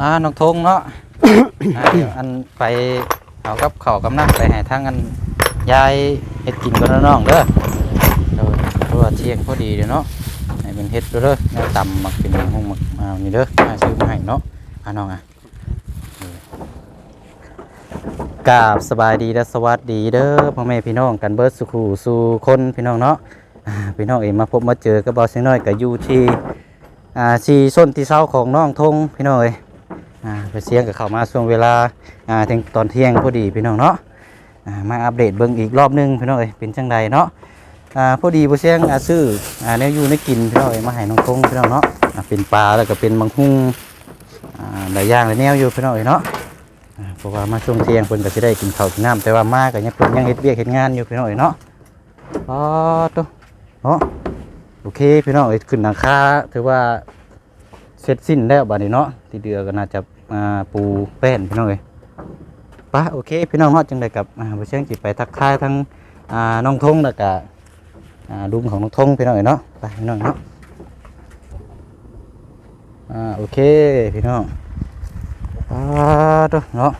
อ่าน้องทงเนาะ อ่าเดี๋ยวอันไปเอากับข้าวกับน้ำไปให้ทางอันยายเฮ็ดกินกันน้องเด้อเดี๋ยวเพราะว่าเที่ยงพอดีเด้อเนาะให้เป็นเฮ็ดเด้อเด้อแนวตำมักเป็นหงมักมานี่เด้อมาซื้อมาให้เนาะพาน้องอะกราบสบายดีและสวัสดีเด้อพ่อแม่พี่น้องกันเบิดสุขูสู่คนพี่น้องเนาะอ่าพี่น้องเองมาพบมาเจอกับเบาเสียงน้อยกับอยู่ที่ อ่าชีส้นที่เช้าของน้องทงพี่น้องเอ้ย เสียงกับเขามาช่วงเวลาอ่าถึงตอนเที่ยงพอดีพี่น้องเนาะอ่ามาอัปเดตเบิ่งอีกรอบหนึงพี่น้องเอ้ยเป็นจังใดเนาะอ่าพอดีผู้เสียงอาซื้ออ่าแนวอยู่ในกินพี่น้องเอ้ยมาให้น้องทงพี่น้องเนาะอ่าเป็นปลาแล้วก็เป็นมังคุงอ่าหลายอย่างหลายแนวอยู่พี่น้องเอ้ยเนาะอ่าเพราะว่ามาช่วงเที่ยงเพิ่นก็สิได้กินข้าวกินน้ำแต่ว่ามาก็ยังเพิ่นยังเฮ็ดเวียกเฮ็ดงานอยู่พี่น้องเอ้ยเนาะอ๋อตัวเนาะโอเคพี่น้องเอ้ยขึ้นหลังคาถือว่าเสร็จสิ้นแล้วบัดนี้เนาะที่เดือก็น่าจะ ปูแป้นพี่น้องเอ้ยปะโอเค พี่น้องเนาะจังไดกับอ่าเชียงจิไปทักทายทั้งอ่าน้องทงแล้วก็ลุงของน้องทงพี่น้องเอ้ยเนาะไปพี่น้องเนาะอ่าโอเคพี่น้องอ่าตัวเนาะ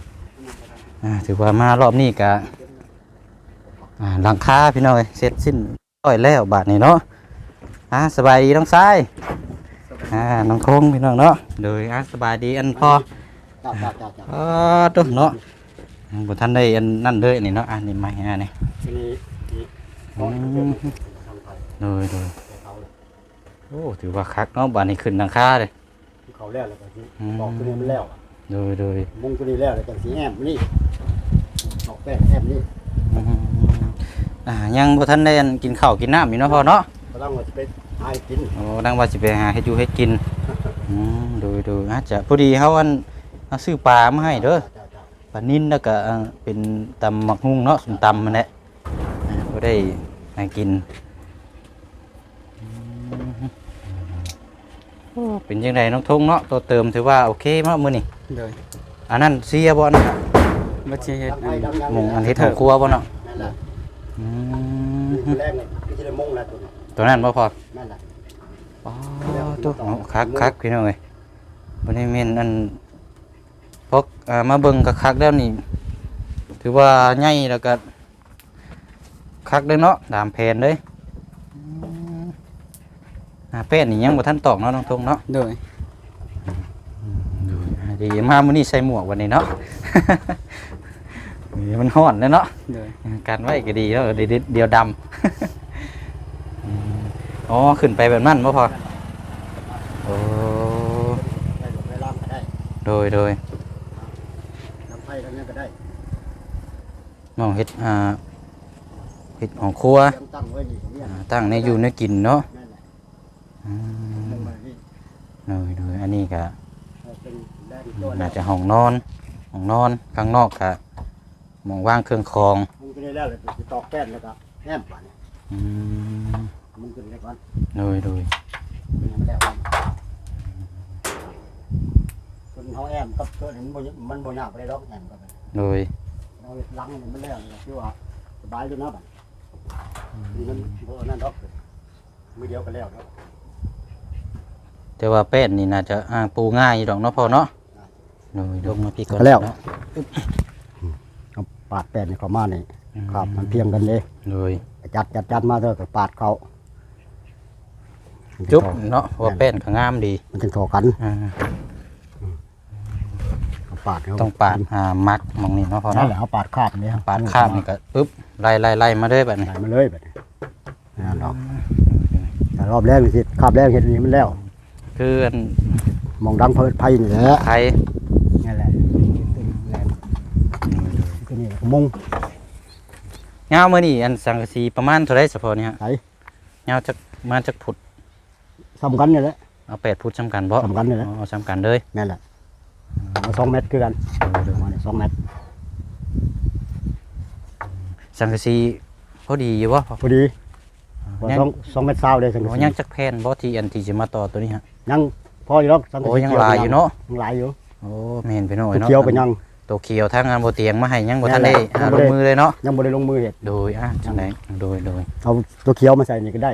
อ่าถือว่ามารอบนี้ก็อ่าหลังคาพี่น้องเอ้ยเสร็จสิ้นร้อยแล้วบาดนี้เนาะอ่าสบายดีน้องชาย อ่าน้องคงพี่น้องเนาะโดยอะสบายดีอันพอจ้าจ้าจ้าจ้าเออตัวเนาะบุท่านได้อันนั่นเลยนี่เนาะอันนี้ไม่อันนี้ทีนี้นี่อืมโดยโดยโอ้ถือว่าคักเนาะบ้านนี้ขึ้นหลังคาเลยเขาแล้วแล้วก็สิอืมบอกตัวนี้มันแล้วโดยโดยมุงตัวนี้แล้วแล้วก็สีแอมนี่ออกแป้งแอมนี่อืมอ่ายังบุท่านได้อันกินข้าวกินน้ำอยู่เนาะพ่อเนาะ ก็ต้องว่าจะไปหากินโอ้ดังว่าสิไปหาให้อยู่ให้กินอืมโดยโดยอาจจะพอดีเขาอันเอาซื้อปลามาให้เด้อจ้าจ้าปลานิ่นแล้วก็อ่าเป็นตำหมักหุ่งเนาะสุ่มตำมันแหละอ่าก็ได้มากินโอ้เป็นยังไงน้องทงเนาะตัวเติมถือว่าโอเคมากมือนี่โดยอันนั้นเสียบ่นะบัตรเฮ็ดทำอัให้นทำงานหมงอันเฮ็ดของครัวบ่เนาะนั่นแหละอืตัวมแรกเลยไม่ใช่มุงนะ ตัวนี้ตัวนั้นบ่พอนั่นแหละอ๋อตัวเนาะคักคักพี่น้องเอ้ยบ่ได้แม่นอันพกอ่ามาเบิ่งก็คักแล้วนี่ ถือว่าใหญ่แล้วก็คักเลยเนาะตามแผนเลยอืมอ่าแป้นนี่ยังบ่ทันตอกเนาะน้องทงเนาะโดยดีมามื้อนี้ใส่หมวกวันนี้เนาะนี่มันฮ้อนเลยเนาะโดย กันไว้ก็ดีแล้วเดี๋ยวเดี๋ยวดำอืม อ๋อขึ้นไปแบบนั้นบ่พอโอ้ได้ดอกได้ล่างก็ได้โดยโดยน้ำไผ่ทำนี้ก็ได้น้องเฮ็ดอ่าเฮ็ดของครัวตั้งตั้งไว้นี่เนี่ยอ่าตั้งในอยู่ในกินเนาะนั่นแหละอืมุงมมานี่โดยโดยอันนี้ก็เอาเป็นแดงตัวน่าจะห้องนอนห้องนอนข้างนอกก็หมองว่างเครื่องคองมุงตัวนี้แล้วเลยจะตอกแป้นแล้วก็แอมป่ะเนี่ยอืม มุงตัวนี้ก่อนโดยโดยมันแล้วคนเขาแอมกับตัวนี้มันบ่ยมันบ่ยากเลยหรอกแอมกับมันโดยเราลังนี่มันแล้วนี่คือว่าสบายอยู่นะบัดนี่มันบ่นั่นดอกมือเดียวก็แล้วเนาะแต่ว่าแป้นนี่น่าจะอ่าปูง่ายอยู่ดอกเนาะพ่อเนาะโดยลงมาพี่ก่อนแล้วเนาะเอาปาดแป้นนี่เข้ามานี่อืครับมันเพียงกันเลยโดยจัดจัดจัดมาเถอะก็ปาดเขา จุ๊บเนาะว่าแป้นก็งามดี มันถึงโทอกันอ่าเอาปาดเขต้องปาดอ่ามักหมองนี่เนาะพ่อนั่นเนาะแหละเอาปาดคาบนี่ครับปาดข้ามนี่ก็ปึ๊บไล่ไล่ไล่มาเลยแบบนี้ใส่มาเลยแบบนี้นั่นดอกแต่รอบแรกนี่สิคาบแรกเห็นนี่มันแล้ว คืออันมองดังเพิดไผ่นี่แหละไทยนี่แหละแรงก็นี่แหละมุงเงามื่อนี่อันสังกะสีประมาณเท่าไรสะพอนี่ฮะไถเงาจักประมาณจักผุด สำคัญนี่แหละเอาแปดผุดจำกันบ่สำคัญนี่แหละเอาจำกันเลยนั่นแหละเอาสองเมตรคือกันประมาณนี้สองเมตรสังกะสีพอดีอยู่บ่พอดีพอยังสองสองเมตรเศร้าเลยสังกะโอ้สียังจักแผ่นบ่ที่อันที่จะมาต่อตัวนี้ฮะยังพออยู่หรอกสังกะโอ้สียังหลายอยู่เนาะยังหลายอยู่โอ้แม่นไปหน่อยตัวเนาะเขียวก็ยังตัวเขียวทางงานบ่เตียงมาให้ยังบ่ทันได้นั่หานแหลละงมือเลยเนาะยังบ่ได้ลงมือเห็ดโดยอะจังไดโดยโดยเอาตัวเขียวมาใส่นี่ก็ได้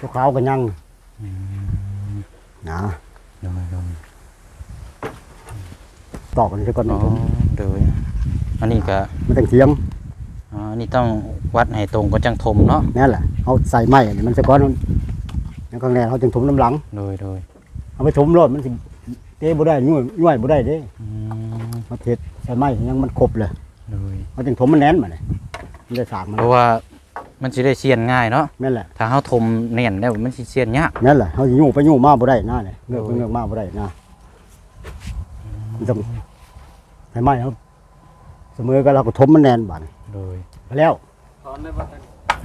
ตัวขาวก็ยัง นะโดยโดยตอกกันซะก่อนอ๋อโดยอันนี้ก็มันต้องเทียงอ๋ออันนี้ต้องวัดให้ตรงก็จังทมเนาะนั่นแหละเอาใส่ไม้อันนี้มันซะก่อนแล้วข้างในเขาจึงถมน้ำหลัง โดยโดยเอาไปถมรถมันสิเตะบ่ได้ยุ่ยยุ่ยบ่ได้เด้อืมมาเทศใส่ไม้ยังมันครบเลยโดยเขาจึงถมมันแน่นมาเลยมันได้สากมันเพราะว่า มันสิได้เสียนง่ายเนาะนั่นแหละถ้าเฮาทมแน่นแล้วมันสิเสียนยากนั่นแหละเขาสิยุ่งไปยุ่งมาบ่ได้นะเนี่ยเงือกไปโอ้ยเงือกมาบ่ได้นะมันต้องใส่ไม้เขาเสมอกันเราก็ถมมันแน่นบาดนี้โดยไปแล้วถอนได้บ่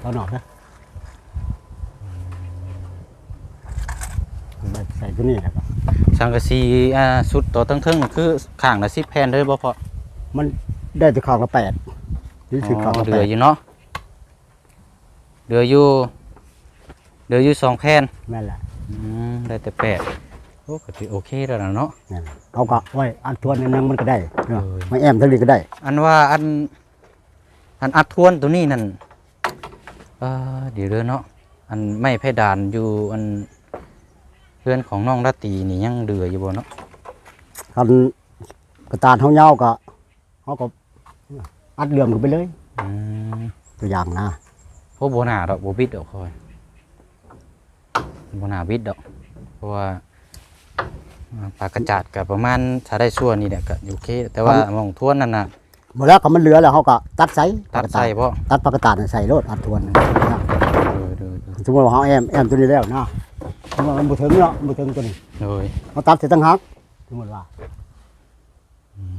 ตอนออกนะใส่ตัวนี้แหละครับสังกะสีอ่าสุดต่อตั้งเทิงนี่คือข้างละ10แผ่นเลยบ่พอมันได้แต่ข้างละแปดนี่คือข้างละเหแปลือดอยู่เนาะ เหลืออยู่เหลืออยู่สองแผ่นนั่นแหละอืมได้แต่แปดโอ้ก็ถือโอเคแล้วนะเนาะนั่นแหละเขาก็ไว้อันทวนนึงมันก็ได้เนาะเออไม่แอมเท่านี้ก็ได้อันว่าอัน อันอัดทวนตัวนี้นั่นเออเดี๋ยวเด้อเนาะอันไม่เพดานอยู่อันเพื่อนของน้องราตรีนี่ยังเดืออยู่บ่เนาะคันกระตานเขาเหย้าก็เขาก็อัดเหลื่อมขึ้นไปเลย อืมตัวอย่างนะเพ ราะโบหนาดอกโบบิดดอกคอยโบหนาบิดดอก เพราะว่าอ่าปากกระจาดกับประมาณถ้าได้ชั่วนี่แหละก็โอเคแต่ว่าหมองทวนนั่นน่ะหมดแล้วก็มันเหลือแล้วเขาก็ตัดใส่ตัดใส่เพราะตัดปากกระตานใส่รถอัดทวนนะโดยโดยโดยสมมติว่าเขาแอมแอมตัวนี้แล้วนะสมมติว่ามันบุถึงเนาะบุถึงตัวนี้โดยเขาตัดเสร็จตั้งหักสมมติว่า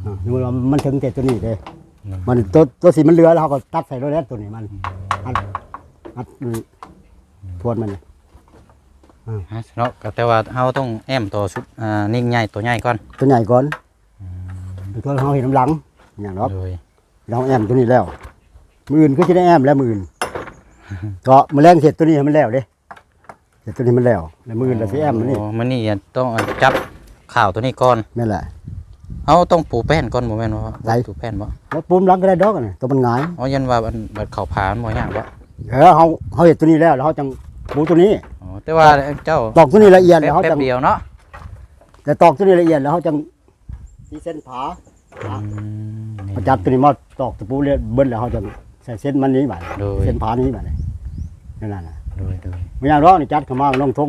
อ่าสมมติว่ามันถึงแต่ตัวนี้เลยมันตัวตัวสีมันเหลือแล้วเขาก็ตัดใส่รถแล้วตัวนี้มัน อัดอัดทวนมันฮะเนาะก็แต่ว่าเฮาต้องแอมตัวชุดอ่านิ่งใหญ่ตัวใหญ่ก่อนตัวใหญ่ก่อนตัวเขาเห็นน้ำหลังอย่างนั้นโดยเราแอมตัวนี้แล้วมืออื่นก็จะได้แอมแล้วมืออื่นก็มาแรงเสร็จตัวนี้ให้มันแล้วเด้เสร็จตัวนี้มันแล้วแล้วมืออื่นเราสิแอมมันนี่โมันนี่ต้องจับข่าวตัวนี้ก่อนนั่นแหละเอาต้องปูแป้นก่อนบ่แม่นบ่ไหนปูแป้นบ่แล้วปุ่มหลังก็ได้ดอกนะตัวมันหงายเอายันว่ามันบัดเข้าผามันบ่ยากบ่ เออเขาเขาเห็นตัวนี้แล้วแล้วเขาจังปูตัวนี้ อ๋อแต่ว่าเจ้าตอกตัวนี้ละเอียดแป๊แล้วบเขาแป๊จับงเดียวเนาะแต่ตอกตัวนี้ละเอียดแล้วเขาจังที่เส้นผาอืมเขาจับตัวนี้มาตอกตะปูเรียเบิ้ลแล้วเขาจังใส่เส้นมันนี้บ่าโดย เส้นผานี้บ่าเลยนั่นน่ะโดยโดยไม่อย่างร้องนี่จัดเข้ามาลงทง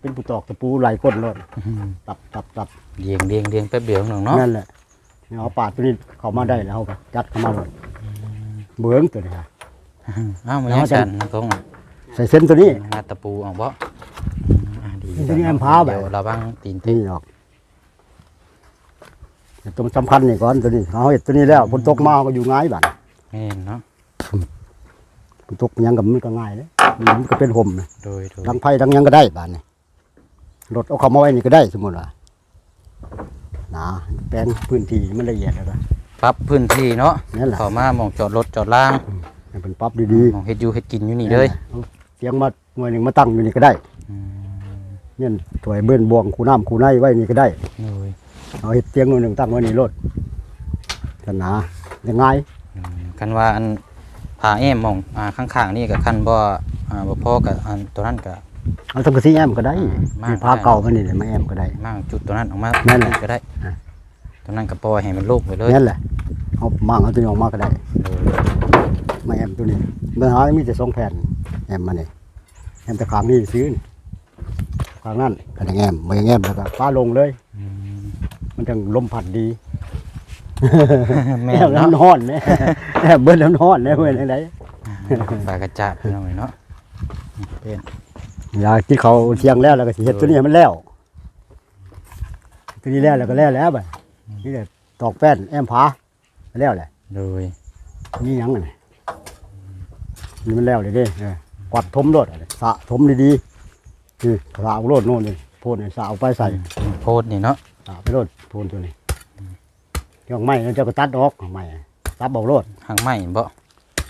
เป็นผู้ตอกตะปูไหลก้นรถอืมตับตับตับเดียงเดียงเดียงแป๊บเดียวหนึงเนาะนั่นแหละเนี่ยเอาปาดตัวนี้เข้ามาได้แล้วเขาก็จัดเข้ามาเลยเบื้องตัวนี้ค่ะ อ้าวมันแล้วยังจะสั่นนะกงใส่เส้นตัวนี้งัดตะปูออกบ่อืมอ่าดีตัวนี้แอมพาไปเดี๋ยวระวังตีนตินี่ออกแต่ตัวสำคัญนี่ก่อนตัวนี้เขาเห็นตัวนี้แล้วฝนตกมาเขาก็อยู่ง่ายบ้านแม่นเนาะฝนตกหยังกับมันก็ง่ายเลยมันก็เป็นห่มนะโดยโดยดังไฟดังหยังก็ได้บ้านนี่รถเอาเข้ามาไว้นี่ก็ได้สมมติว่านะแปลงพื้นที่มันละเอียดแล้วก็ปรับพื้นที่เนาะนั่นแหละเข้ามาหมองจอดรถจอดล่าง ให้เป็นปรับดีหมองเฮ็ดอยู่เฮ็ดกินอยู่ๆนี่เลยอาเสียงมาหน่วยหนึ่งมาตั้งอยู่นี่ก็ได้อืมเนี่ยถวยเบิ้นบวงคูน้ำคูในไว้นี่ก็ได้ โดยเอาเห็ดเตียงหน่วยหนึ่งตั้งไว้นี่รถกันหนายังไงอืมคันว่าอันผาแอมหมองอ่าข้างๆนี่กับคันบ่อ่าบ่พอกับอันตัวนั้นก็เอาสังกะสีแอมก็ได้มามีผ้าเก่ามันนี่เลยมาแอมก็ได้ มั่งจุดตัวนั้นออกมานั่นแหละก็ได้อะ ตัวนั้นก็ปล่อยให้มันโลกไปเลยนั่นแหละเอามั่งเอาตัวนี้ออกมาก็ได้โดย มาแอมตัวนี้เมื่อหามีแต่สองแผ่นแอมมาเนี่ยแอมแต่ขางนี่ซื้อนี่ขางนั่นก็ยังแอมมายังแอมแล้วก็ฟ้าลงเลยอืมมันจังลมพัดดีแม่แอมนเนาะน้ำห้อนเนี่ยแอมเบิ้ลน้ำห้อนเนี่ยเว้ยไหนปลากระจาดพี่น้องเนาะเป็นอยากกินเขาวเชียงแล้วแล้วก็สิเฮ็ดตัวนี้ให้มันแล้วตัวนี้แล้วแล้วก็แล้วแล้วไปนี่แหละตอกแป้นแอมผาแล้วแหละโดยนี่ยังไง นี่มันแล้วเลยเด้เออกวัดทมรถอะไรสระทมดีๆนี่สระเอารถโน่นนี่โพนนี่สระเอาไปใส่โพดนี่เนาะสระไปรถโพนตัวนี้เจ้าไม้แล้วเจ้าก็ตัดออกไม้ซับเอารถหางไม้บ่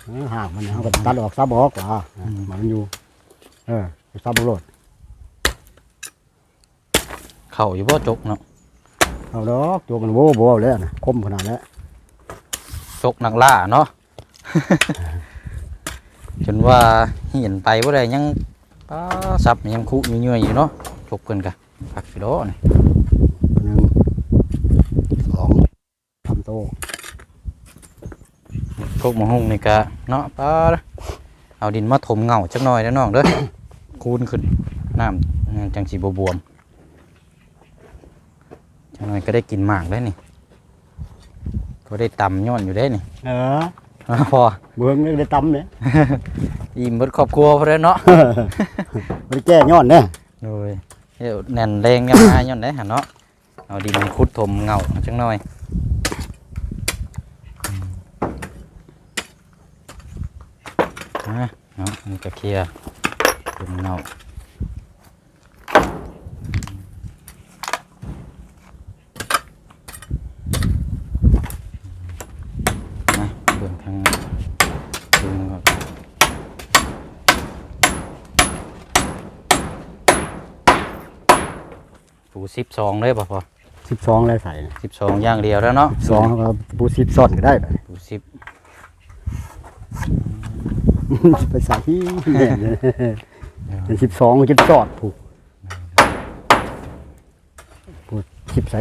เออหากมันเขาก็ตัดออกซับออกว่ามันอยู่ เออซับเอารถเข้าอยู่บ่จกเนาะเอาดอกตัวมันโว้โว้แล้วนะคมขนาดนั้นจกนักล่าเนาะ จนว่าเห็นไปบ่ได้ยังป้าซับยังคุอยู่ๆอยู่เนาะจกเพิ่นกะพักสิโดนี่หนึ่งสองตพวกหมะฮุ่งนี่ก็เนาะป้าเอาดินมาถมเงาจักหน่อยแล้วน้องเด้อ คูนขึ้นน้ำจังสีบวมๆจังหน่อยก็ได้กินหมากได้นี่ก็ได้ตำย้อนอยู่ได้นี่ เอออ้าว พอเบิ่งนี่ได้ตำเนี่ยอิ่มเบิดครอบครัวพอแล้วเนาะบ่ได้แก้ย้อนเด้อโดยเดี๋ยวแน่นแรงยังมาย้อนได้หะเนาะเอาดินขุดถมเงาจังหน่อยอะเนาะมันก็เคลียร์ถมเงานะเบิ่งทางดูก่อน ปูสิบสองเลยป่ะพอ12เลยใส่นะสิบสองอย่างเดียวแล้วเนาะ12ก็ปู10ซ้อนก็ได้บัดนี้ปูสิบไปใส่ที่แน่เลยเป็น12กินซอดผูกปู10ใส่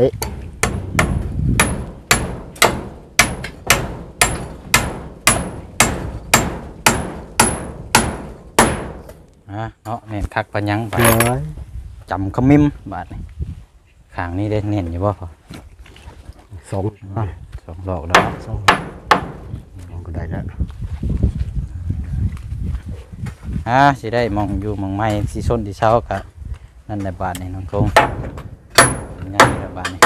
อะเนาะเน้นคักปัญญังบาดเอ้ย จำขมิมบาดนี่ข้างนี้ได้เน้นอยู่บ่พอสองอะสองดอกแล้วสองสองก็ได้แล้วอะสิได้มองอยู่มองไม่สิส้นที่เช้ากะนั่นแหละบาดนี่น้องคงง่ายแล้วบาดนี่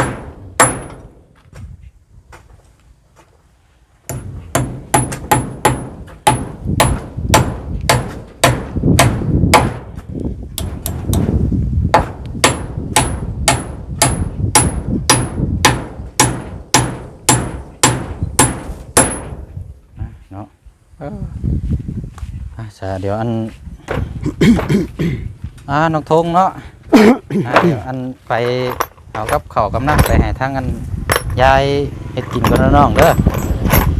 อะเนาะเอออะจ้ะ เดี๋ยวอัน อ่าน้องทงเนาะ อ่าเดี๋ยวอันไปเอากับข้าวกับน้ำไปให้ทั้งอันยายเฮ็ดกินกันเนาะน้องเด้อ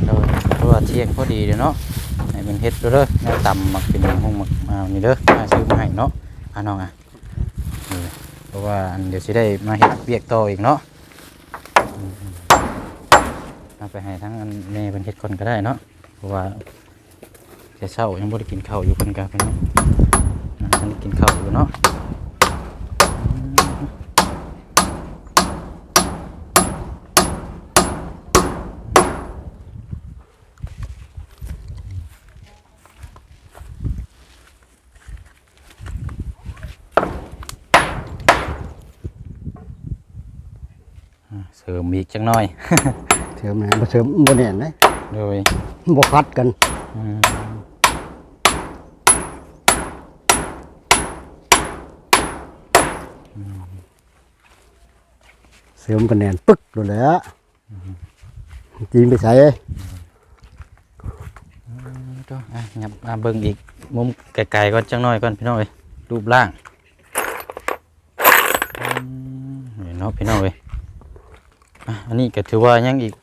เดี๋ยวเพราะว่าเที่ยงพอดีเด้อเนาะให้เป็นเฮ็ดเด้อเด้อแนวตำหมักเป็นห้องมักมานี่เด้อมาซื้อมาให้เนาะอ่าน้องอะนี่เพราะว่าอันเดี๋ยวสิได้มาเฮ็ดเวียกต่ออีกเนาะเอาไปให้ทั้งอันแม่เป็นเฮ็ดคนก็ได้เนาะเพราะว่า จะเช้ายังบ่ได้กินข้าวอยู่เพิ่นก็เป็นอ่าอันนี้กินข้าวอยู่เนาะอ่าเสริมอีกจังหน่อย เสริมนะบ่เสริมบ่แน่นนะโดยบ่คัดกันอืม เสริมกันแนนปึ๊กโดนแล้วจริงไปใส่ก็อะยับมาเบิ่งอีกมุมไกลๆก่อนจังหน่อยก่อนพี่น้องเอ้ยรูปร่างอืมนี่เนาะพี่น้องเอ้ยอันนี้ก็ถือว่ายังอีก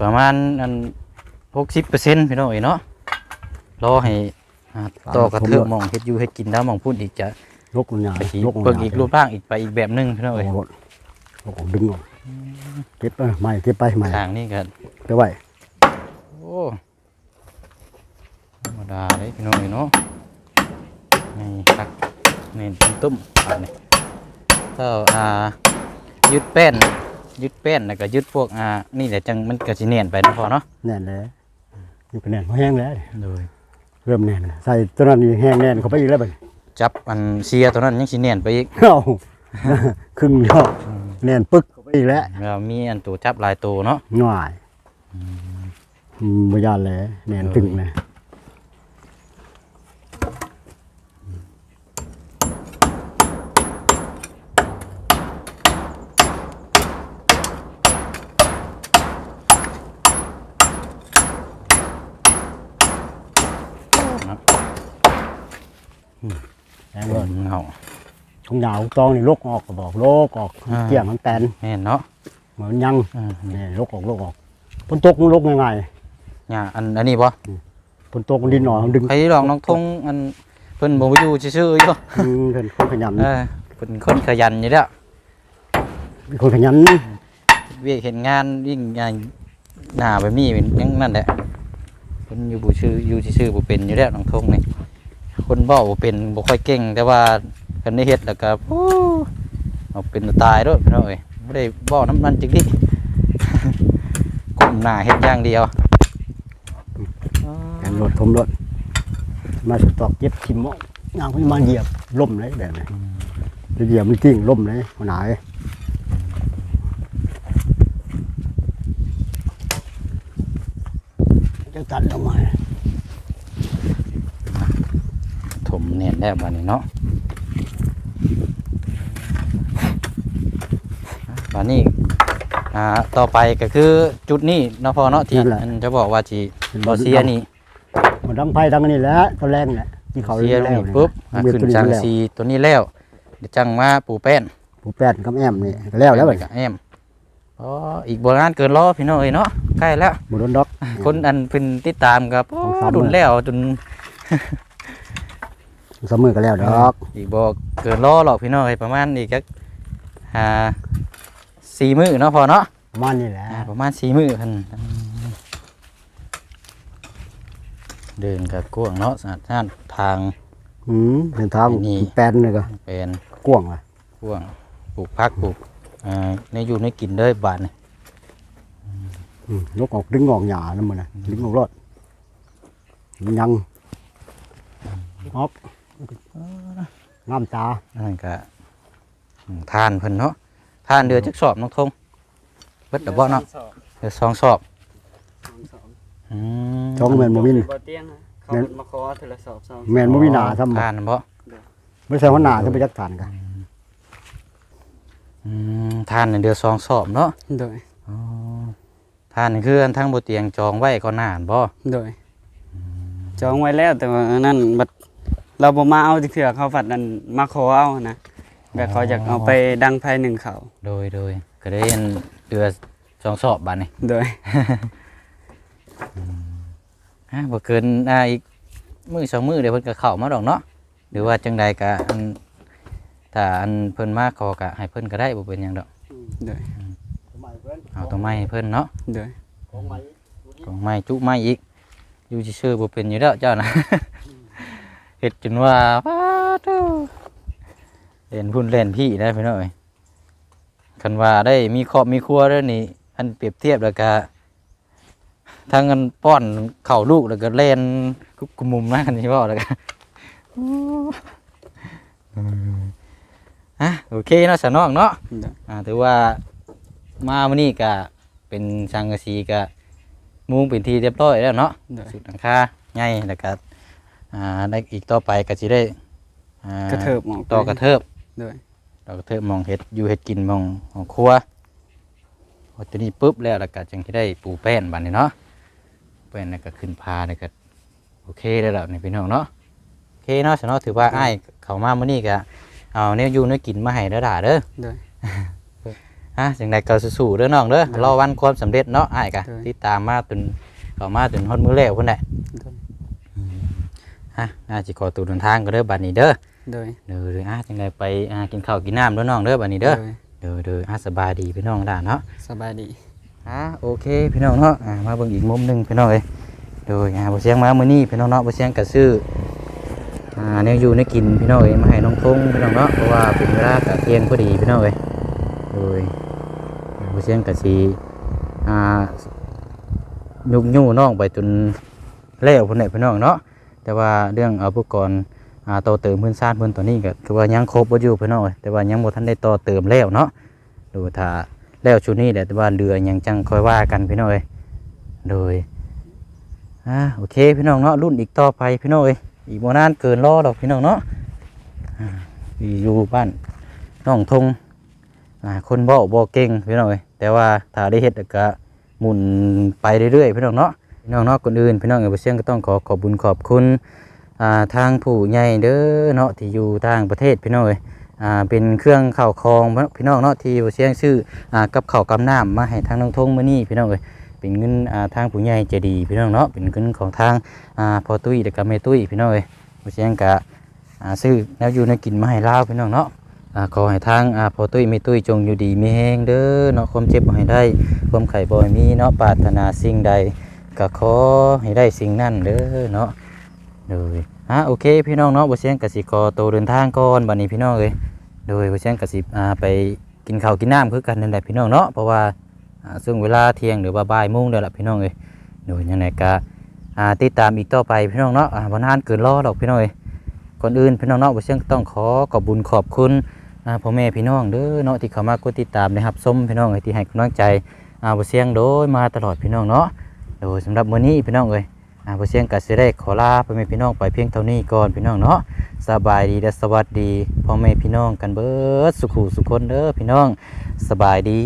ประมาณอัน หกสิบเปอร์เซ็นต์พี่น้องเอ้ยเนาะรอให้อ่าต่อกระเทือหมองเฮ็ดอยู่เฮ็ดกินแล้วหมองพูดอีกจะลกมันยาวไปอีกลกมันเบิ่งยาวอีกรูปร่างอีกไปอีกแบบหนึงพี่น้องโอ้เอ้ยโหลกออกดึงออกเก็บไปไม่เก็บไปไม่ทางนี้ก็ไปไว้โอ้ธรรมดาเลยพี่น้องเอ้ยเนาะนี่คักนี่ตุ้มๆอันนี้ถ้าอ่ายึดแป้นยึดแป้นแล้วก็ยึดพวกอ่านี่แหละจังมันก็สิเนียนไปเนาะพอเนาะ แน่นเลย นี่ก็แน่นพอแห้งแล้วโดยเริ่มแน่นแล้วใส่ตัวนั้นนี่แห้งแน่นเข้าไปอีกแล้วบัดนี้ จับอันเสียตัวนั้นยังสิเนียนไปอีกเอ้าครึ่งยอดแน่นปึ๊กเข้าไปอีกแล้วแล้วมีอันตัวจับหลายตัวเนาะง่ายอืมบ่ยานเลยแน่นตึงเลย แห้งเลย เงา ทุ่งดาวตองนี่ลกออกก็บอกลกออกอ่า เกี่ยงมันแตนแม่นเนาะเหมือนยังอ่านี่ลกออกลกออกฝนตกมันลกง่ายเนี่ยอันอันนี้บ่ๆฝนตกมันดินหน่อยมันดึงใครลองน้องทงอันเพิ่นบ่อยู่ซื่อๆอยู่อืมเป็นคนขยันเออเพิ่นคนขยันอยู่แล้ว เป็นคนขยันเวียกเห็นงานยิ่งงานหน้าแบบนี้เป็นยังนั่นแหละเพิ่นอยู่บ่ชื่ออยู่ซื่อๆบ่เป็นอยู่แล้วน้องทงนี่คนเว้าบ่เป็นบ่ค่อยเก่ง แต่ว่า เพิ่นได้เฮ็ดแล้วก็โอ้เอาเป็นตายโดดพี่น้องเอ้ยบ่ได้เว้าน้ำมันจักดิก้มหน้าเฮ็ดอย่างเดียวแข่งรถทมรถมาสตอกเย็บทิมหมอยางพมาเหยียบล่มเลยแบบนี้เหยียบมันกิ้งล่มเลยมันหายจะตัดออกมาถมเนียนได้บัดนี้เนาะบัด นี้อ่าต่อไปก็คือจุดนี้เนาะพอเนาะที่อันจะบอกว่าสิบ่เสียนี่มันดังไฟดังอันนี้แหละตัวแรงแหละที่เขาเสียลงแล้วนี่ปุ๊บอะมีขึ้นตัวนี้จังแล้วสีตัวนี้แล้วเดี๋ยวจังมาปูแป้นผู้แป้นกับแอมนี่ก็แล้วแล้วบัดกับแอมอ๋ออีกโบราณเกินล้อพี่น้องเอ้ยเนาะใกล้แล้วบุรุษดอก คนอันเป็นติดตามกับโอ้ของซ้ำดุนแล้วจนสมือก็แล้วดอกอีกบอกเกินล้อหรอกพี่น้องเอ้ยประมาณอีกจักอ่า สี่มื้อเนาะพอเนาะประมาณนี้แหละอ่าประมาณสี่มื้อพันเดินกับกวางเนาะสถานทาง อืมเดินทางไอ้นี่ แป้นเลยก็เป็นกว้างว่ะกวางปลูกพักปลูกอ่าในอยู่ในกินเลยบาทนี่อืมนกออกดึงออกหญ้านั่นมันน่ะดึงออกรถมันยังออกงามตา นั่นก็อืมทานเพิ่นเนาะ ทานเดือจักสอบน้องทงเบิดดอกบ่เนาะเดือสองสอบอืมช่องแมนบ่มีนบ่เตียงอะเขาแม่น มาขอโทรศัพท์สองแมนบ่มีหน้าซ้ำบ่ทานบ่ไม่ใช่ว่าหน้าจะไปจักฐานกันอืมทานนี่เดือสองสอบเนาะโดยอ๋อทานนี่คืออันทั้งบ่เตียงจองไว้ก็นานบ่โดยจองไว้แล้วแต่ว่าอันนั่นบัดเราบ่มาเอาที่เถื่อเขาฝัดนั่นมาขอเอานะ แบบเขาอยากเอาไปดังภายหนึ่งเขาโดยโดยก็ได้อันเดือสองสอบบัดนี้โดยฮะบ่เกินอ่าอีกมื้อสองมื้อเดี๋ยวเพิ่นก็เข้ามาดอกเนาะหรือว่าจังใดก็อันถ้าอันเพิ่นมาขอก็ให้เพิ่นก็ได้บ่เป็นหยังดอกโดยเอาตัวไม้ให้เพิ่นเนาะโดยของไม้จุไม้อีกอยู่ซื่อๆบ่เป็นอยู่แล้วเจ้านะเฮ็ดจนว่าว้าโตเล่นพุ่นเล่นพี่ได้พี่น้อยคันว่าได้มีครอบมีครัวแล้วนี่อันเปรียบเทียบแล้วก็ทั้งอันป้อนเข่าวลูกแล้วก็เล่นกุกกุมมุมนะคันนี้เว้าแล้วก็อืมอะโอเคเนาะสนองเนาะโดยอ่าถือว่ามาวันนี้ก็เป็นสังกะสีก็มุงเป็นที่เรียบร้อยแล้วเนาะโดยสุดหลังคาใหญ่แล้วก็อ่าได้อีกต่อไปก็สิได้อ่ากระเทิบออกไปต่อกระเทิบ โดยต่อกระเทิบหมองเห็ดอยู่เห็ดกินหมองของครัวพอตัวนี้ปุ๊บแล้วแล้วก็จึงที่ได้ปูแป้นบัดนี้เนาะแป้นแล้วก็ขึ้นพาแล้วก็โอเคแล้วล่ะนี่พี่น้องเนาะโอเคเนาะสนอถือว่าอ้ายเขามามื้อนี้ก็เอาเนี่ยอยู่เนี่ยกินมาให้เด้อด่าเด้อโดย ฮะจังใดก็สู้ๆเด้อน้องเด้อรอวันความสำเร็จเนาะอ้ายกะได้ติดตามมาจนเข้ามาจนฮอดมื้อแล้วพุ่นแหละโดยฮะน่าสิขอตัวเดินทางก็เด้อบัดนี้เด้อ โดยเด้อเด้ออะจังใดไปอ่ากินข้าวกินน้ำเด้อน้องเด้อบัดนี้เด้อโดยเด้อเด้ออะสบายดีพี่น้องด่าเนาะสบายดีอะโอเคพี่น้องเนาะอ่ามาเบิ่งอีกมุมหนึงพี่น้องเอ้ยโดยอ่าบ่เสียงมามื้อนี้พี่น้องเนาะบ่เสียงก็ซื้ออ่าแนวอยู่แนวกินพี่น้องเอ้ยมาให้น้องทงพี่น้องเนาะเพราะว่าเป็นเวลาก็เที่ยงพอดีพี่น้องเอ้ยโดยอ่าบ่เสียงก็สิอ่ายุกยู่น้องไปจนแล้วพุ่นแหละพี่น้องเนาะแต่ว่าเรื่องเอาอุปกรณ์ อ่าต่อเติมพื้นซ่านพื้นตัวนี้ก็คือว่ายังครบบ่อยู่พี่น้องเอ้ยแต่ว่ายังบ่ทันได้ต่อเติมแล้วเนาะดูถ้าแล้วชุดนี้แหละแต่ว่าเรือยังจังค่อยว่ากันพี่น้องเอ้ยโดยอ่าโอเคพี่น้องเนาะรุ่นอีกต่อไปพี่น้องเอ้ยอีกบ่นานเกินรอดอกพี่น้องเนาะอยู่บ้านน้องทงคนเว้าบ่เก่งพี่น้องเอ้ยแต่ว่าถ้าได้เฮ็ดก็หมุนไปเรื่อยๆพี่น้องเนาะพี่น้องเนาะคนอื่นพี่น้องเอ๋ยเสียงก็ต้องขอขอบบุญขอบคุณ อ่าทางผู้ใหญ่เด้อเนาะที่อยู่ต่างประเทศพี่น้องเอ๋ยอ่าเป็นเครื่องข้าวของพี่น้องเนาะที่บ่เสียงซื้ออ่ากับข้าวกับน้ำมาให้ทางน้องทงมื้อนี้พี่น้องเอ๋ยเป็นเงินอ่าทางผู้ใหญ่ใจดีพี่น้องเนาะเป็นเงินของทางอ่าพ่อตุ้ยและก็แม่ตุ้ยพี่น้องเอ๋ยบ่เสียงก็อ่าซื้อแนวอยู่แนวกินมาให้ลาวพี่น้องเนาะอ่าขอให้ทางอ่าพ่อตุ้ยแม่ตุ้ยจงอยู่ดีมีแฮงเด้อเนาะความเจ็บบ่ให้ได้ความไข้บ่ให้มีเนาะปรารถนาสิ่งใดก็ขอให้ได้สิ่งนั้นเด้อเนาะ โดยอะโอเคพี่น้องเนาะบ่เสียงกสิขอตัวเดินทางก่อนบัดนี้พี่น้องเอ้ยโดยบ่เสียงกสิอ่าไปกินข้าวกินน้ำคือกันนั่นแหละพี่น้องเนาะเพราะว่าอ่าซึ่งเวลาเที่ยงหรือว่าบ่ายโมงแล้วล่ะพี่น้องเอ้ยโดยยังไงก็อ่าติดตามอีกต่อไปพี่น้องเนาะบ่นานเกินรอดอกพี่น้องเอ้ยก่อนอื่นพี่น้องเนาะบ่เชียงต้องขอขอบบุญขอบคุณพ่อแม่พี่น้องเด้อเนาะที่เข้ามากดติดตามนะครับส้มพี่น้องเอ้ยที่ให้กำลังใจอ่าบ่เชียงโดยมาตลอดพี่น้องเนาะโดยสำหรับมื้อนี้พี่น้องเอ้ย อ่าบ่เสียงก็สิได้ขอลาพ่อแม่พี่น้องไปเพียงเท่านี้ก่อนพี่น้องเนาะสบายดีและสวัสดีพ่อแม่พี่น้องกันเบิดสุขุสุขคนเด้อพี่น้องสบายดี